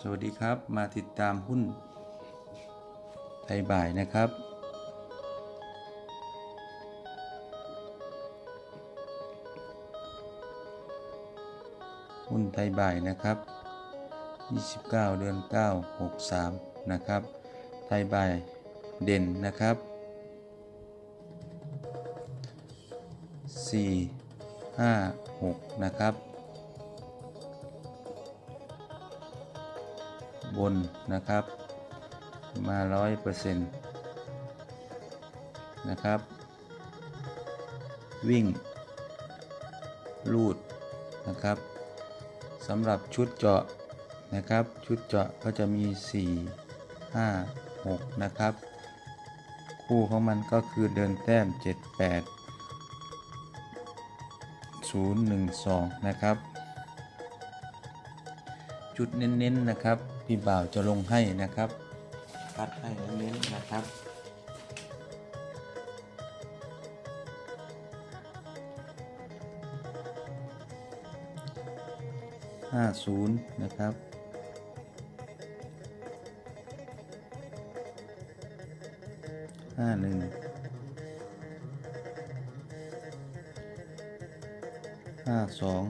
สวัสดีครับ มาติดตามหุ้นไทยบ่ายนะครับ หุ้นไทยบ่ายนะครับ 29 เดือน 9 63 นะครับ ไทยบ่ายเด่นนะครับ 4 5 6 นะครับ บนนะครับ มาร้อยเปอร์เซ็นต์นะครับ วิ่ง ลูดนะครับสำหรับชุดเจาะนะครับ ชุดเจาะก็จะมี 4 5 6 นะครับ คู่ของมันก็คือเดินแต้ม 7 8 0 1 2 นะครับ จุดเน้นๆนะครับ พี่บ่าวจะลงให้นะครับคัดให้เน้นๆนะครับ ห้าศูนย์นะครับห้าหนึ่งห้าสอง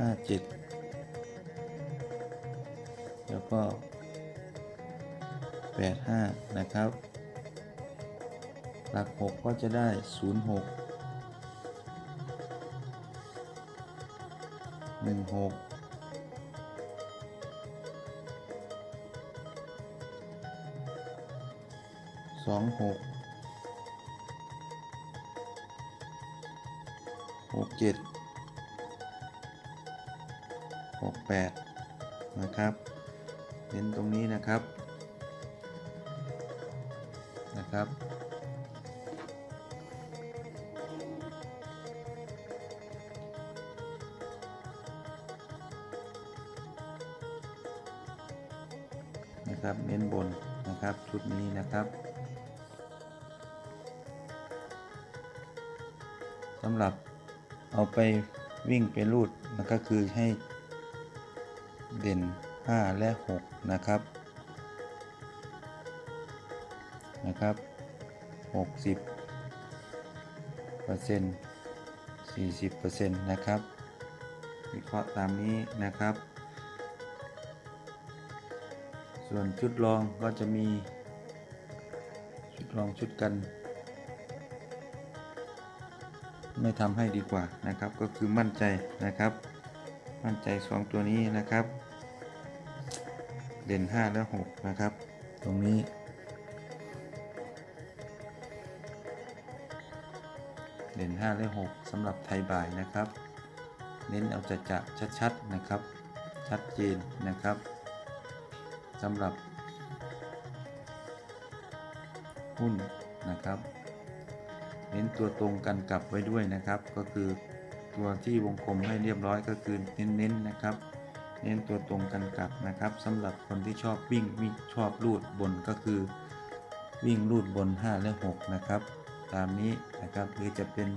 ห้าเจ็ดแล้วก็แปดห้านะครับ หลักหกก็จะได้ศูนย์หกหนึ่งหกสองหกหกเจ็ด หกแปดนะครับเน้นตรงนี้นะครับนะครับ นะครับเน้นบนนะครับชุดนี้นะครับสำหรับเอาไปวิ่งไปรูดมันก็คือให้ เด่น 5 และ 6 นะครับ นะครับ 60เปอร์เซ็นต์40เปอร์เซ็นต์นะครับ วิเคราะห์ตามนี้นะครับ ส่วนชุดรองก็จะมี ชุดรองชุดกันไม่ทำให้ดีกว่านะครับก็คือมั่นใจนะครับ มั่นใจสองตัวนี้นะครับ เด่น5และ6นะครับ ตรงนี้ เด่น5และ6สำหรับไทยบ่ายนะครับ เน้นเอาจะจะชัดๆนะครับ ชัดเจนนะครับสำหรับหุ้นนะครับ เน้นตัวตรงกันกลับไว้ด้วยนะครับก็คือ ตัวที่วงกลมให้เรียบร้อยก็คือเน้นๆนะครับ เน้นตัวตรงกันกลับนะครับสำหรับคนที่ชอบวิ่งวิ่งชอบรูดบนก็คือ วิ่งรูดบน 5 และ 6 นะครับ ตามนี้นะครับหรือจะเป็น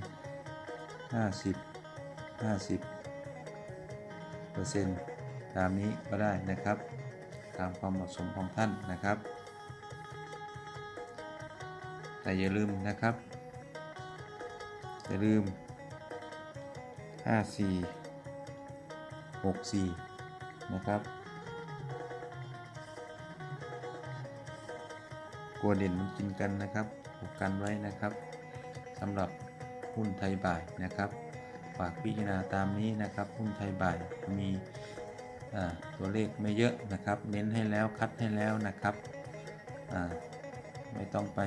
50 50เปอร์เซ็นต์ตามนี้ก็ได้นะครับ ตามความเหมาะสมของท่านนะครับ แต่อย่าลืมนะครับ อย่าลืม 54 64 นะครับ กลัวเด่นมันกินกันนะครับผูกกันไว้นะครับสำหรับหุ้นไทยบ่ายนะครับ ฝากพิจารณาตามนี้นะครับ หุ้นไทยบ่ายมีตัวเลขไม่เยอะนะครับ เน้นให้แล้วคัดให้แล้วนะครับ ไม่ต้องไป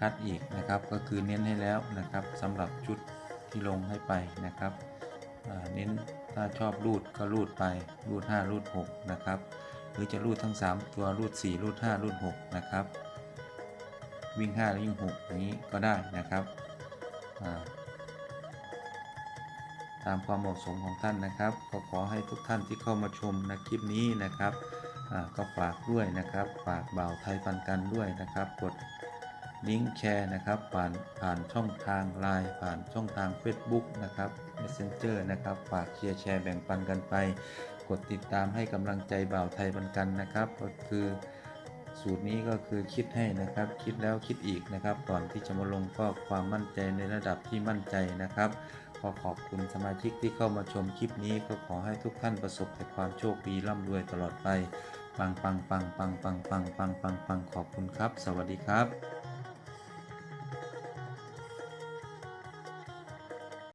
คัดอีกนะครับ ก็คือเน้นให้แล้วนะครับสำหรับชุดที่ลงให้ไปนะครับเน้นถ้าชอบรูดก็รูดไปรูด 5 รูด 6 นะครับ หรือจะรูดทั้ง 3 ตัวรูด 4 รูด 5 รูด 6 นะครับ วิ่ง 5 แล้ววิ่ง6อย่างนี้ก็ได้นะครับตามความเหมาะสมของท่านนะครับ ก็ขอให้ทุกท่านที่เข้ามาชมนะคลิปนี้นะครับก็ฝากด้วยนะครับ ฝากบ่าวไทยปันกันด้วยนะครับ กด ลิงก์แชร์นะครับ ผ่านผ่านช่องทาง Line ผ่านช่องทาง Facebook นะครับ Messenger นะครับฝากเชียร์แชร์แบ่งปันกันไป กดติดตามให้กำลังใจบ่าวไทยบันกันนะครับ ก็คือสูตรนี้ก็คือคิดให้นะครับ คิดแล้วคิดอีกนะครับ ก่อนที่จะมาลงก็ความมั่นใจในระดับที่มั่นใจนะครับขอขอบคุณสมาชิกที่เข้ามาชมคลิปนี้ก็ขอให้ทุกท่านประสบแต่ความโชคดีร่ำรวยตลอดไปปังปังปังปังปังปังปังปังปังขอบคุณครับ สวัสดีครับ